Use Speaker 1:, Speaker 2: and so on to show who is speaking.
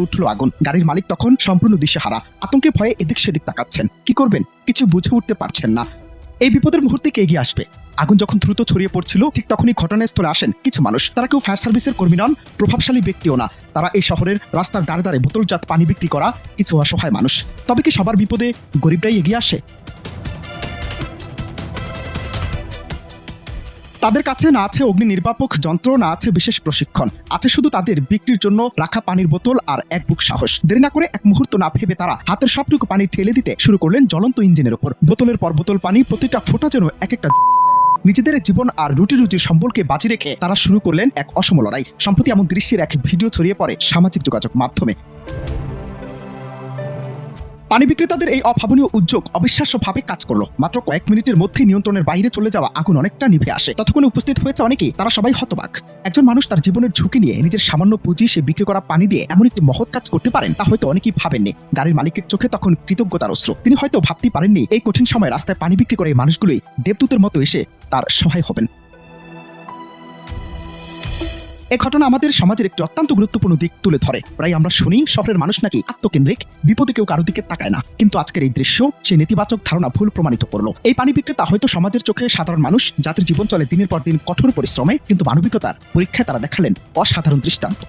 Speaker 1: উঠল আগুন। গাড়ির মালিক তখন সম্পূর্ণ দিশেহারা। আতঙ্কে ভয়ে এদিক সেদিক তাকাচ্ছেন। কি করবেন? কিছু বুঝে উঠতে পারছেন না। এই বিপদের মুহূর্তে কে এগিয়ে আসবে? আগুন যখন দ্রুত ছড়িয়ে পড়ছিল, ঠিক তখনই ঘটনাস্থলে আসেন কিছু মানুষ। তারা কেউ ফায়ার সার্ভিসের কর্মী নন, প্রভাবশালী ব্যক্তিও না। তারা এই শহরের রাস্তার দাঁড়ে দাঁড়ে বোতলজাত পানি বিক্রি করা কিছু অসহায় মানুষ। তবে কি সবার বিপদে গরিবরাই এগিয়ে আসে? তাদের কাছে না আছে অগ্নি নির্বাপক যন্ত্র, না আছে বিশেষ প্রশিক্ষণ। আছে শুধু তাদের বিক্রির জন্য রাখা পানির বোতল আর এক বুক সাহস। দেরি না করে এক মুহূর্ত না ভেবে তারা হাতের সবটুকু পানি ঠেলে দিতে শুরু করলেন জ্বলন্ত ইঞ্জিনের উপর বোতলের পর বোতল পানি প্রতিটা ফোঁটা যেন এক একটা নিজেদের জীবন আর রুটি রুজির সম্বলকে বাজি রেখে তারা শুরু করলেন এক অসম লড়াই। সম্প্রতি এমন দৃশ্যের এক ভিডিও ছড়িয়ে পড়ে সামাজিক যোগাযোগ মাধ্যমে। পানি বিক্রেতাদের এই অভাবনীয় উদ্যোগ অবিশ্বাস্যভাবে কাজ করল। মাত্র কয়েক মিনিটের মধ্যেই নিয়ন্ত্রণের বাইরে চলে যাওয়া আগুন অনেকটা নিভে আসে। ততক্ষণে উপস্থিত হয়েছে অনেকেই। তারা সবাই হতবাক। একজন মানুষ তার জীবনের ঝুঁকি নিয়ে নিজের সামান্য পুঁজি সে বিক্রি করা পানি দিয়ে এমন একটি মহৎ কাজ করতে পারেন, তা হয়তো অনেকেই ভাবেননি। গাড়ির মালিকের চোখে তখন কৃতজ্ঞতার অস্ত্র তিনি হয়তো ভাবতেই পারেননি, এই কঠিন সময় রাস্তায় পানি বিক্রি করে এই মানুষগুলোই দেবদূতের মতো এসে তার সহায় হবেন। এ ঘটনা আমাদের সমাজের একটি অত্যন্ত গুরুত্বপূর্ণ দিক তুলে ধরে। প্রায় আমরা শুনি শহরের মানুষ নাকি আত্মকেন্দ্রিক, বিপদে কেউ কারও দিকে তাকায় না। কিন্তু আজকের এই দৃশ্য, সেই নেতিবাচক ধারণা ভুল প্রমাণিত করল। এই পানি বিক্রেতা হয়তো সমাজের চোখে সাধারণ মানুষ, যাদের জীবন চলে দিনের পর দিন কঠোর পরিশ্রমে, কিন্তু মানবিকতার পরীক্ষায় তারা দেখালেন অসাধারণ দৃষ্টান্ত।